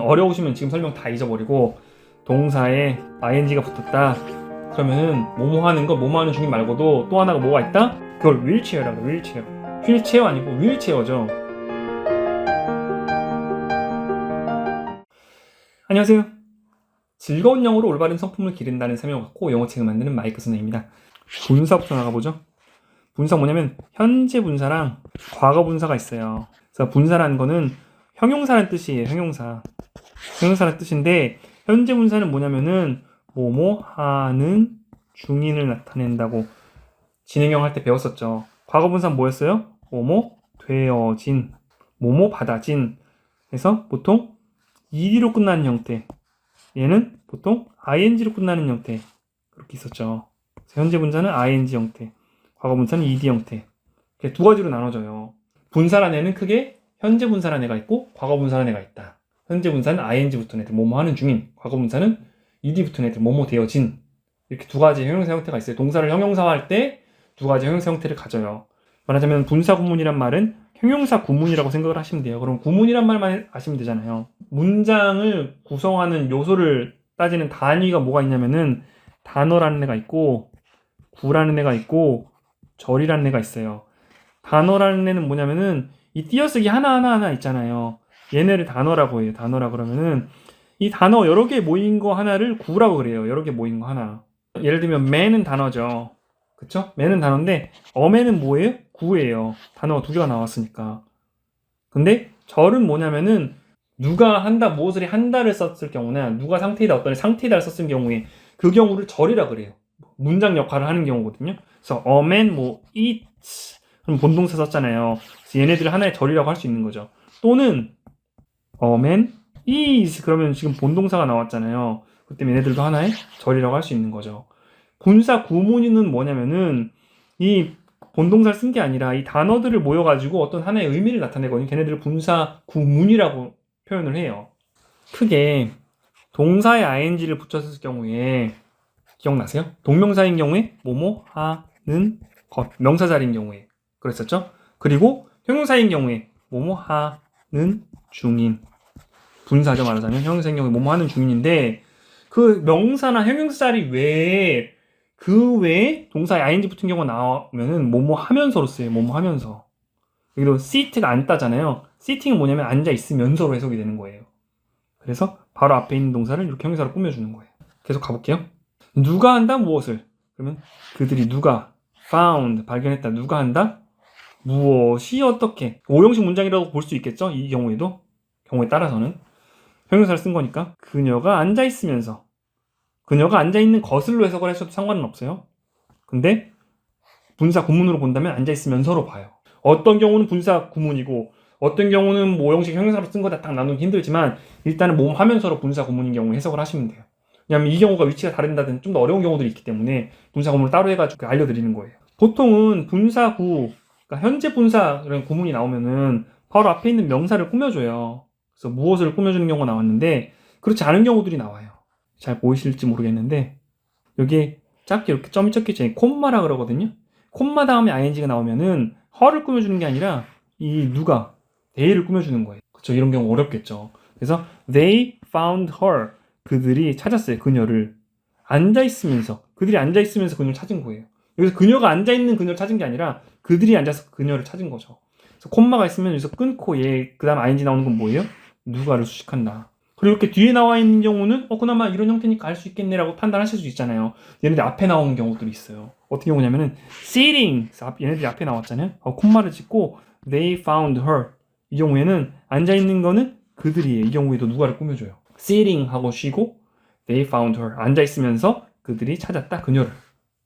어려우시면 지금 설명 다 잊어버리고 동사에 ing가 붙었다. 그러면은 뭐뭐 하는 거 뭐뭐 하는 중인 말고도 또 하나가 뭐가 있다? 그걸 윌체어라고 윌체어. 휠체어 아니고 윌체어죠. 안녕하세요. 즐거운 영어로 올바른 성품을 기른다는 사명을 갖고 영어책을 만드는 마이크 선생입니다. 분사부터 나가보죠. 분사 뭐냐면 현재 분사랑 과거 분사가 있어요. 그래서 분사라는 거는 형용사라는 뜻이에요. 형용사. 형용사라는 뜻인데 현재 분사는 뭐냐면은 뭐뭐 하는 중인을 나타낸다고 진행형 할 때 배웠었죠. 과거 분사는 뭐였어요? 뭐뭐 되어진, 뭐뭐 받아진. 그래서 보통 ed로 끝나는 형태. 얘는 보통 ing로 끝나는 형태. 그렇게 있었죠. 현재 분사는 ing 형태, 과거 분사는 ed 형태. 이렇게 두 가지로 나눠져요. 분사란 애는 크게 현재 분사란 애가 있고 과거 분사란 애가 있다. 현재 분사는 ing 붙은 애들, 뭐뭐 하는 중인. 과거 분사는 ed 붙은 애들, 뭐뭐 되어진. 이렇게 두 가지 형용사 형태가 있어요. 동사를 형용사화할 때 두 가지 형용사 형태를 가져요. 말하자면 분사 구문이란 말은 형용사 구문이라고 생각을 하시면 돼요. 그럼 구문이란 말만 아시면 되잖아요. 문장을 구성하는 요소를 따지는 단위가 뭐가 있냐면은 단어라는 애가 있고 구라는 애가 있고 절이라는 애가 있어요. 단어라는 애는 뭐냐면은 이 띄어쓰기 하나하나 하나 있잖아요. 얘네를 단어라고 해요. 단어라 그러면은 이 단어 여러 개 모인 거 하나를 구라고 그래요. 여러 개 모인 거 하나. 예를 들면 매는 단어죠. 그쵸? 매는 단어인데 어매는 뭐예요? 구예요. 단어가 두 개가 나왔으니까. 근데 절은 뭐냐면은 누가 한다 무엇을 한다를 썼을 경우나 누가 상태이다 어떤 상태이다를 썼을 경우에 그 경우를 절이라 그래요. 문장 역할을 하는 경우거든요. 그래서 man 뭐 eats 그럼 본동사 썼잖아요. 그래서 얘네들을 하나의 절이라고 할 수 있는 거죠. 또는 man is 그러면 지금 본동사가 나왔잖아요. 그때 얘네들도 하나의 절이라고 할 수 있는 거죠. 분사 구문은 뭐냐면은 이 본동사를 쓴 게 아니라 이 단어들을 모여가지고 어떤 하나의 의미를 나타내거든요. 걔네들을 분사 구문이라고 표현을 해요. 크게 동사에 ing를 붙였을 경우에 기억나세요? 동명사인 경우에 뭐뭐 하는 것 명사 자리인 경우에 그랬었죠? 그리고 형용사인 경우에 뭐뭐 하는 중인 분사죠 말하자면 형용사인 경우에 뭐뭐 하는 중인인데 그 명사나 형용사 자리 외에 그 외에 동사에 ing 붙은 경우가 나오면은 뭐뭐 하면서로 쓰여요. 뭐뭐 하면서. 여기로 sit가 앉다잖아요. sitting은 뭐냐면 앉아 있으면서로 해석이 되는 거예요. 그래서 바로 앞에 있는 동사를 이렇게 형용사로 꾸며주는 거예요. 계속 가볼게요. 누가 한다 무엇을? 그러면 그들이 누가 found 발견했다. 누가 한다? 무엇이 어떻게? 오형식 문장이라고 볼 수 있겠죠? 이 경우에도 경우에 따라서는 형용사를 쓴 거니까 그녀가 앉아 있으면서 그녀가 앉아 있는 것을로 해석을 하셔도 상관은 없어요. 근데 분사 구문으로 본다면 앉아 있으면서로 봐요. 어떤 경우는 분사 구문이고 어떤 경우는 뭐 형식 형용사로 쓴 거다 딱 나누기 힘들지만 일단은 몸 하면서로 분사 구문인 경우 해석을 하시면 돼요. 왜냐면 이 경우가 위치가 다른다든 좀 더 어려운 경우들이 있기 때문에 분사 구문을 따로 해가지고 알려드리는 거예요. 보통은 분사구, 그러니까 현재 분사 이런 구문이 나오면은 바로 앞에 있는 명사를 꾸며줘요. 그래서 무엇을 꾸며주는 경우가 나왔는데 그렇지 않은 경우들이 나와요. 잘 보이실지 모르겠는데 여기에 짧게 이렇게 점이 적혀있죠. 콤마라 그러거든요. 콤마 다음에 ing가 나오면은 her를 꾸며주는 게 아니라 이 누가 they를 꾸며주는 거예요. 그쵸 이런 경우 어렵겠죠. 그래서 they found her 그들이 찾았어요. 그녀를 앉아 있으면서 그들이 앉아 있으면서 그녀를 찾은 거예요. 여기서 그녀가 앉아 있는 그녀를 찾은 게 아니라 그들이 앉아서 그녀를 찾은 거죠. 그래서 콤마가 있으면 여기서 끊고 얘 그다음 ing 나오는 건 뭐예요? 누가를 수식한다. 그리고 이렇게 뒤에 나와 있는 경우는 어 그나마 이런 형태니까 알 수 있겠네라고 판단하실 수 있잖아요. 얘네들 앞에 나오는 경우들이 있어요. 어떤 경우냐면은 sitting 얘네들이 앞에 나왔잖아요. 어, 콤마를 찍고 they found her 이 경우에는 앉아 있는 거는 그들이에요. 이 경우에도 누가를 꾸며줘요. sitting 하고 쉬고 they found her 앉아 있으면서 그들이 찾았다 그녀를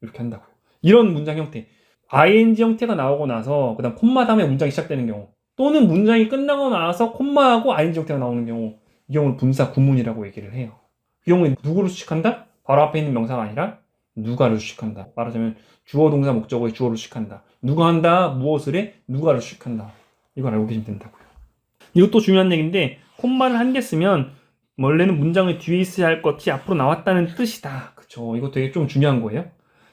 이렇게 한다고요. 이런 문장 형태 ing 형태가 나오고 나서 그다음 콤마 다음에 문장이 시작되는 경우 또는 문장이 끝나고 나서 콤마하고 ing 형태가 나오는 경우 이 경우를 분사 구문이라고 얘기를 해요. 이 경우에 누구를 수식한다? 바로 앞에 있는 명사가 아니라 누가를 수식한다. 말하자면 주어 동사 목적어의 주어를 수식한다. 누가 한다 무엇을 해 누가를 수식한다. 이걸 알고 계시면 된다고요. 이것도 중요한 얘기인데 콤마를 한 개 쓰면 원래는 문장의 뒤에 있어야 할 것이 앞으로 나왔다는 뜻이다. 그쵸? 이거 되게 좀 중요한 거예요.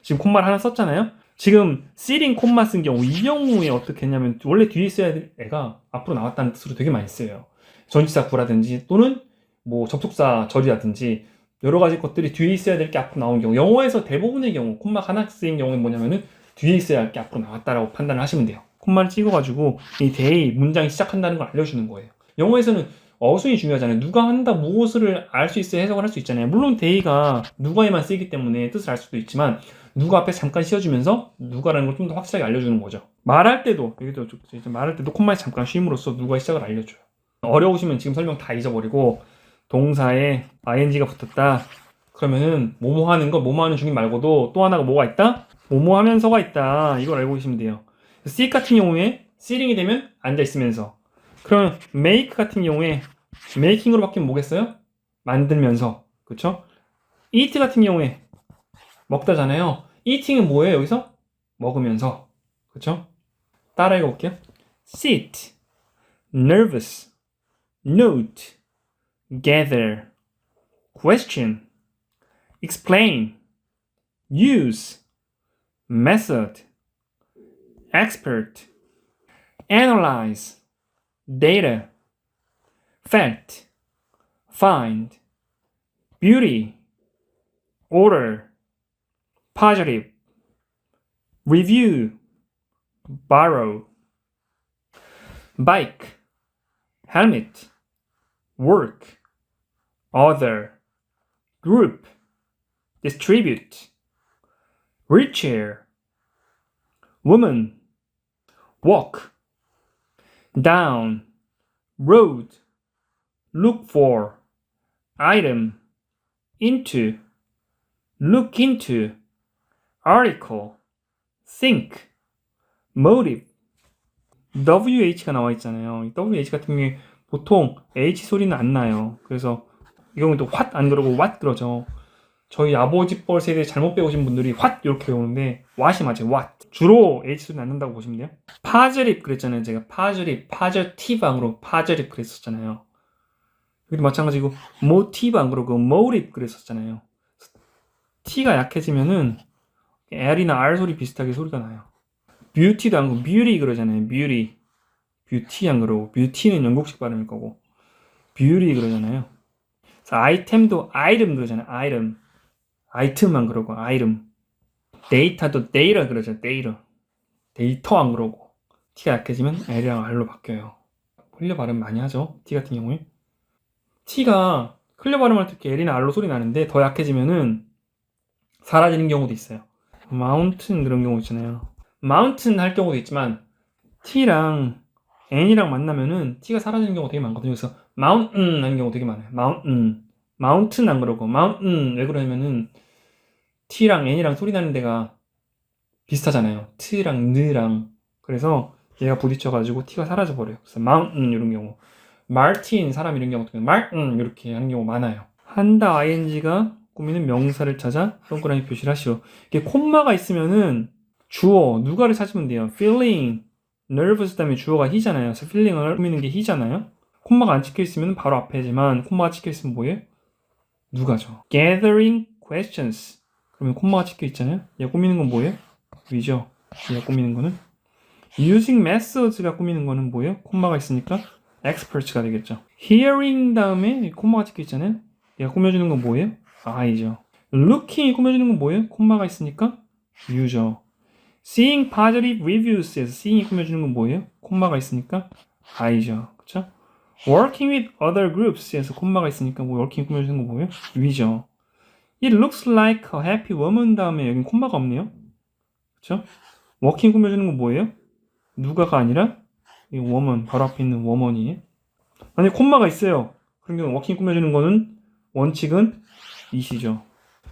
지금 콤마를 하나 썼잖아요. 지금 시링 콤마 쓴 경우 이 경우에 어떻게 했냐면 원래 뒤에 있어야 될 애가 앞으로 나왔다는 뜻으로 되게 많이 써요. 전치사 구라든지 또는 뭐 접속사 절이라든지 여러 가지 것들이 뒤에 있어야 될 게 앞으로 나온 경우 영어에서 대부분의 경우 콤마 하나 쓰인 경우는 뭐냐면은 뒤에 있어야 할 게 앞으로 나왔다라고 판단을 하시면 돼요. 콤마를 찍어가지고 이 day 문장이 시작한다는 걸 알려주는 거예요. 영어에서는 어순이 중요하잖아요. 누가 한다 무엇을 알 수 있어야 해석을 할 수 있잖아요. 물론 day가 누가에만 쓰이기 때문에 뜻을 알 수도 있지만 누가 앞에 잠깐 씌워주면서 누가라는 걸 좀 더 확실하게 알려주는 거죠. 말할 때도 여기도 말할 때도 콤마에 잠깐 쉼으로써 누가 시작을 알려줘요. 어려우시면 지금 설명 다 잊어버리고 동사에 ing가 붙었다. 그러면은 뭐뭐 하는 거 뭐뭐 하는 중인 말고도 또 하나가 뭐가 있다? 뭐뭐 하면서가 있다. 이걸 알고 계시면 돼요. see 같은 경우에 seeing이 되면 앉아 있으면서. 그러면 make 같은 경우에 making으로 바뀌면 뭐겠어요? 만들면서. 그쵸? eat 같은 경우에 먹다잖아요. eating은 뭐예요, 여기서? 먹으면서. 그쵸? 따라 읽어볼게요. sit, nervous, note, gather, question, explain, use, method, expert, analyze, data, fact, find, beauty, order, positive, review, borrow, bike, helmet, work, other, group, distribute, wheelchair, woman, walk, down, road, look for, item, into, look into, article, think, motive, WH가 나와 있잖아요. 이 WH 같은 경우에 보통 H 소리는 안 나요. 그래서 이 경우도 what 안 그러고 what 그러죠. 저희 아버지 뻘 세대 잘못 배우신 분들이 what 이렇게 배우는데 what이 맞아요. what. 주로 H 소리 낳는다고 보시면 돼요. positive 그랬잖아요. 제가 positive, positive 안 그러고 positive 그랬었잖아요. 여기도 마찬가지고 motive 안 그러고 motive 그랬었잖아요. T가 약해지면은 L이나 R 소리 비슷하게 소리가 나요. beauty도 안 그러고 beauty 그러잖아요. beauty. beauty 안 그러고 beauty는 영국식 발음일 거고 beauty 그러잖아요. 그래서 아이템도 item 그러잖아요. item. 아이템만 그러고 item. 데이터도 data 그러죠. data. 데이터 안 그러고 T가 약해지면 L이랑 R로 바뀌어요. 클리어 발음 많이 하죠. T 같은 경우에. T가 클리어 발음할 때 이렇게 L이나 R로 소리 나는데 더 약해지면은 사라지는 경우도 있어요. Mountain 그런 경우 있잖아요. mountain 할 경우도 있지만 T랑 N이랑 만나면은 T가 사라지는 경우가 되게 많거든요. 그래서 mountain 하는 경우 되게 많아요. mountain. mountain 안 그러고 mountain 왜 그러냐면은 T랑 N이랑 소리 나는 데가 비슷하잖아요. T랑 N랑. 그래서 얘가 부딪혀가지고 T가 사라져 버려요. 그래서 mountain 이런 경우. martin 사람 이런 경우 martin 이렇게 하는 경우 많아요. 한다 ing가 꾸미는 명사를 찾아 동그라미 표시를 하시오. 이게 콤마가 있으면은 주어 누가를 찾으면 돼요. feeling, nervous 다음에 주어가 he잖아요. 그래서 feeling을 꾸미는 he 잖아요. 콤마가 안 찍혀 있으면 바로 앞에지만 콤마가 찍혀 있으면 뭐예요? 누가죠. gathering questions. 그러면 콤마가 찍혀 있잖아요. 얘 꾸미는 건 뭐예요? 위죠. 얘가 꾸미는 거는 using methods가 꾸미는 거는 뭐예요? 콤마가 있으니까 expert가 되겠죠. hearing 다음에 콤마가 찍혀 있잖아요. 얘가 꾸며주는 건 뭐예요? I죠. looking이 꾸며주는 건 뭐예요? 콤마가 있으니까 U죠. seeing positive reviews에서 seeing이 꾸며주는 건 뭐예요? 콤마가 있으니까 I죠. 그쵸? working with other groups에서 콤마가 있으니까 뭐 working 꾸며주는 건 뭐예요? V죠. It looks like a happy woman 다음에 여긴 콤마가 없네요. 그쵸? working 꾸며주는 건 뭐예요? 누가가 아니라 이 woman 바로 앞에 있는 woman이에요. 만약에 콤마가 있어요. 경우 워킹 꾸며주는 거는 원칙은 이시죠.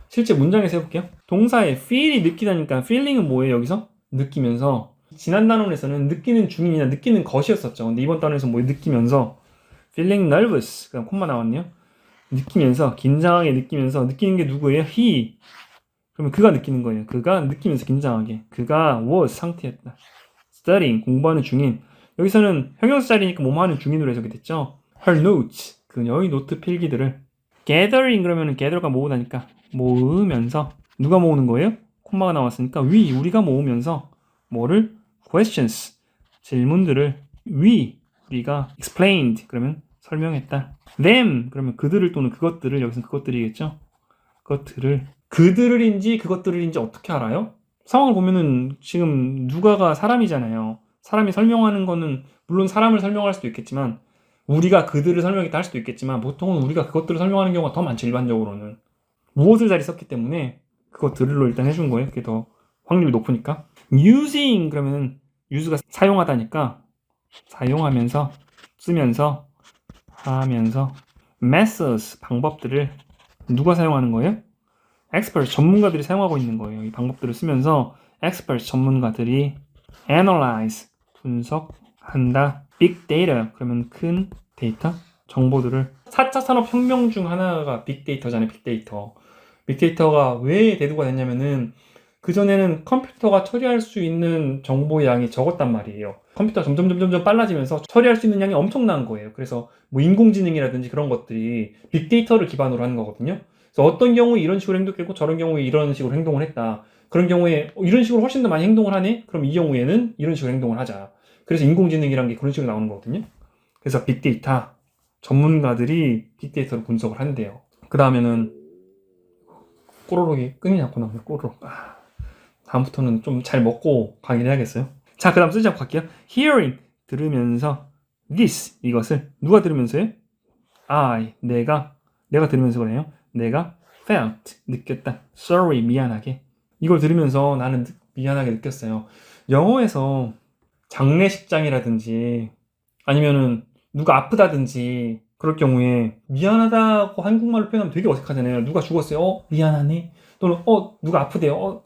실제 문장에서 해볼게요. 동사에 feel이 느끼다니까 feeling은 뭐예요 여기서? 느끼면서 지난 단원에서는 느끼는 중이냐 느끼는 것이었었죠. 근데 이번 단원에서 뭐 느끼면서 feeling nervous 그냥 콤마 나왔네요. 느끼면서 긴장하게 느끼면서 느끼는 게 누구예요? he 그러면 그가 느끼는 거예요. 그가 느끼면서 긴장하게 그가 was 상태였다. studying 공부하는 중인 여기서는 형용사 자리니까 뭐뭐 하는 중인으로 해석이 됐죠. her notes 그녀의 노트 필기들을 gathering 그러면은 gather가 모으다니까 모으면서 누가 모으는 거예요? 콤마가 나왔으니까 we 우리가 모으면서 뭐를 questions 질문들을 we 우리가 explained 그러면 설명했다. them 그러면 그들을 또는 그것들을 여기서 그것들이겠죠. 그것들을 그들을인지 그것들을인지 어떻게 알아요? 상황을 보면은 지금 누가가 사람이잖아요. 사람이 설명하는 거는 물론 사람을 설명할 수도 있겠지만 우리가 그들을 설명했다 할 수도 있겠지만 보통은 우리가 그것들을 설명하는 경우가 더 많죠 일반적으로는 무엇을 자리 썼기 때문에 그것들로 일단 해준 거예요. 그게 더 확률이 높으니까 using 그러면 use가 사용하다니까 사용하면서 쓰면서 하면서 methods 방법들을 누가 사용하는 거예요? experts 전문가들이 사용하고 있는 거예요. 이 방법들을 쓰면서 experts 전문가들이 analyze 분석 한다. data 그러면 큰 데이터 정보들을 4차 산업 혁명 중 하나가 빅데이터잖아요. 빅데이터. 빅데이터가 왜 대두가 됐냐면은 그전에는 컴퓨터가 처리할 수 있는 정보의 양이 적었단 말이에요. 컴퓨터가 점점 점점 점 빨라지면서 처리할 수 있는 양이 엄청난 거예요. 그래서 뭐 인공지능이라든지 그런 것들이 빅데이터를 기반으로 하는 거거든요. 그래서 어떤 경우에 이런 식으로 행동했고 저런 경우에 이런 식으로 행동을 했다. 그런 경우에 어, 이런 식으로 훨씬 더 많이 행동을 하네? 그럼 이 경우에는 이런 식으로 행동을 하자. 그래서 인공지능이란 게 그런 식으로 나오는 거거든요. 그래서 빅데이터 전문가들이 빅데이터를 분석을 한대요. 그 다음에는 꼬르륵이 끈이 잡고 나오네. 꼬르륵. 아, 다음부터는 좀 잘 먹고 가긴 해야겠어요. 자, 그 다음 쓰지 않고 갈게요. hearing 들으면서 this 이것을 누가 들으면서요? I 내가 내가 들으면서 그래요. 내가 felt 느꼈다. sorry 미안하게 이걸 들으면서 나는 느- 미안하게 느꼈어요. 영어에서 장례식장이라든지 아니면은 누가 아프다든지 그럴 경우에 미안하다고 한국말로 표현하면 되게 어색하잖아요. 누가 죽었어요. 어 미안하네. 또는 어 누가 아프대요. 어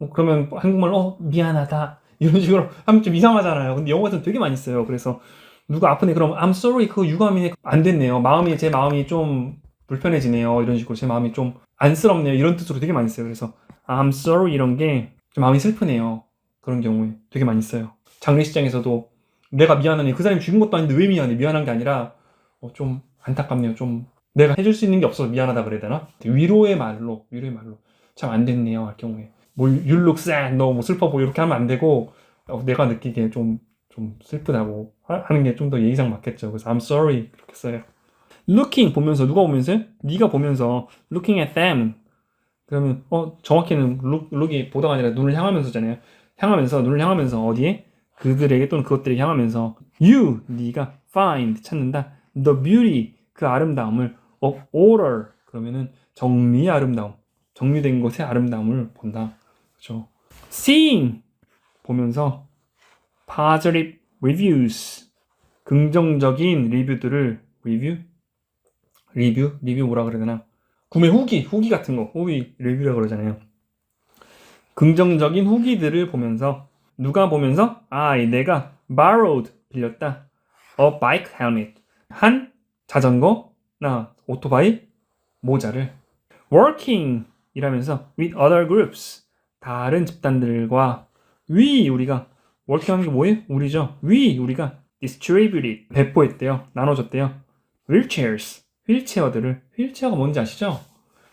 어, 그러면 한국말로 어 미안하다 이런 식으로 하면 좀 이상하잖아요. 근데 영어에서는 되게 많이 써요. 그래서 누가 아프네 그럼 I'm sorry 그거 유감이네 안 됐네요. 마음이 제 마음이 좀 불편해지네요. 이런 식으로 제 마음이 좀 안쓰럽네요. 이런 뜻으로 되게 많이 써요. 그래서 I'm sorry 이런 게 좀 마음이 슬프네요. 그런 경우에 되게 많이 써요. 장례식장에서도 내가 미안하네. 그 사람이 죽은 것도 아닌데 왜 미안해? 미안한 게 아니라 어, 좀 안타깝네요. 좀 내가 해줄 수 있는 게 없어서 미안하다 그래야 되나? 위로의 말로 위로의 말로 참 안 됐네요. 할 경우에 뭐 you look sad 너뭐 슬퍼 보여 이렇게 하면 안 되고 어, 내가 느끼기에 좀 좀 슬프다고 하- 하는 게 좀 더 예의상 맞겠죠. 그래서 I'm sorry 그렇게 써요. looking 보면서 누가 보면서요? 네가 보면서 looking at them 그러면 어 정확히는 look, look이 보다가 아니라 눈을 향하면서잖아요. 향하면서 눈을 향하면서 어디에 그들에게 또는 그것들에게 향하면서 you 네가 find 찾는다. the beauty 그 아름다움을 of order 그러면은 정리의 아름다움 정리된 것의 아름다움을 본다. 그렇죠? seeing 보면서 positive reviews 긍정적인 리뷰들을 리뷰 리뷰 리뷰 뭐라 그래야 되나 구매 후기 후기 같은 거 후기 리뷰라 그러잖아요. 긍정적인 후기들을 보면서 누가 보면서 아 내가 borrowed 빌렸다 a bike helmet 한 자전거나 오토바이 모자를 working 이라면서 with other groups 다른 집단들과 we 우리가 working 하는 게 뭐예요? 우리죠. we 우리가 distributed 배포했대요. 나눠줬대요. wheelchairs 휠체어들을 휠체어가 뭔지 아시죠?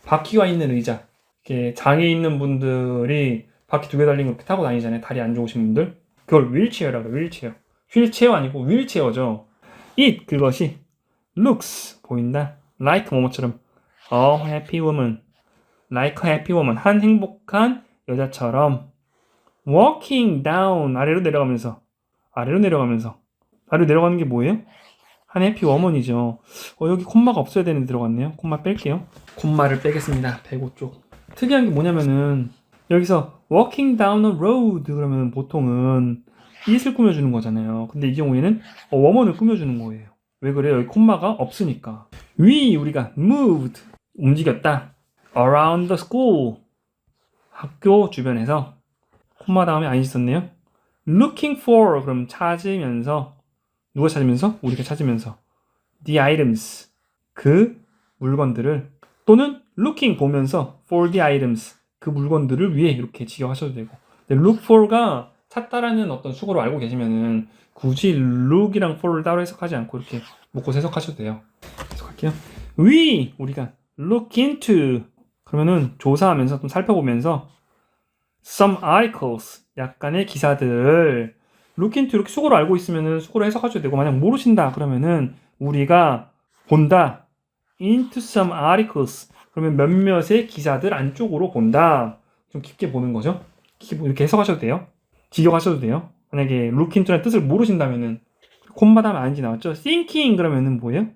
바퀴가 있는 의자 이렇게 장애 있는 분들이 바퀴 두 개 달린 거 이렇게 타고 다니잖아요. 다리 안 좋으신 분들 그걸 휠체어라고 해요. 휠체어 휠체어 아니고 휠체어죠. it 그것이 looks 보인다 like 뭐뭐처럼 a happy woman like a happy woman 한 행복한 여자처럼 walking down 아래로 내려가면서 아래로 내려가면서 아래로 내려가는 게 뭐예요? 한 해피 워먼이죠. 어, 여기 콤마가 없어야 되는데 들어갔네요. 콤마 뺄게요. 콤마를 빼겠습니다. 105쪽. 특이한 게 뭐냐면은 여기서 walking down a road 그러면 보통은 it을 꾸며주는 거잖아요. 근데 이 경우에는 어, 워먼을 꾸며주는 거예요. 왜 그래요? 여기 콤마가 없으니까. we 우리가 moved 움직였다. around the school 학교 주변에서 콤마 다음에 안 있었네요. looking for 그럼 찾으면서 누가 찾으면서 우리가 찾으면서 the items 그 물건들을 또는 looking 보면서 for the items 그 물건들을 위해 이렇게 직역하셔도 되고 look for가 찾다라는 어떤 수고를 알고 계시면은 굳이 look이랑 for를 따로 해석하지 않고 이렇게 묶어서 해석하셔도 돼요. 해석할게요. we 우리가 look into 그러면은 조사하면서 좀 살펴보면서 some articles 약간의 기사들을 look into 이렇게 수고로 알고 있으면은 수고로 해석하셔도 되고 만약 모르신다 그러면은 우리가 본다. into some articles. 그러면 몇몇의 기사들 안쪽으로 본다. 좀 깊게 보는 거죠. 이렇게 해석하셔도 돼요. 직역하셔도 돼요. 만약에 into라는 뜻을 모르신다면은 콤마다면 아닌지 나왔죠. thinking 그러면은 뭐예요?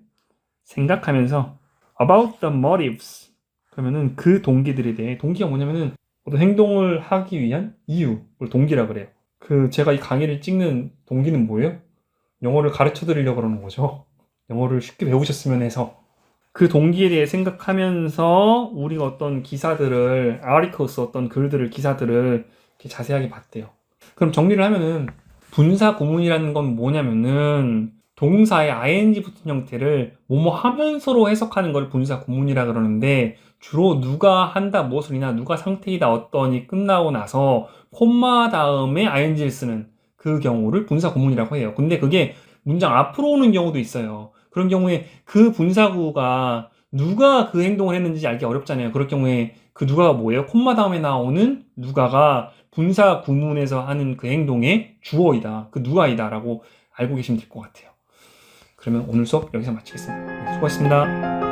생각하면서 about the motives 그러면은 그 동기들에 대해 동기가 뭐냐면은 어떤 행동을 하기 위한 이유를 동기라 그래요. 그 제가 이 강의를 찍는 동기는 뭐예요? 영어를 가르쳐 드리려고 그러는 거죠. 영어를 쉽게 배우셨으면 해서 그 동기에 대해 생각하면서 우리가 어떤 기사들을 articles 어떤 글들을 기사들을 이렇게 자세하게 봤대요. 그럼 정리를 하면은 분사 구문이라는 건 뭐냐면은 동사의 ing 붙은 형태를 뭐뭐 하면서로 해석하는 걸 분사 구문이라 그러는데 주로 누가 한다 무엇을이나 누가 상태이다 어떠니 끝나고 나서 콤마 다음에 ing를 쓰는 그 경우를 분사 구문이라고 해요. 근데 그게 문장 앞으로 오는 경우도 있어요. 그런 경우에 그 분사구가 누가 그 행동을 했는지 알기 어렵잖아요. 그럴 경우에 그 누가가 뭐예요? 콤마 다음에 나오는 누가가 분사 구문에서 하는 그 행동의 주어이다. 그 누가이다라고 알고 계시면 될 것 같아요. 그러면 오늘 수업 여기서 마치겠습니다. 네, 수고하셨습니다.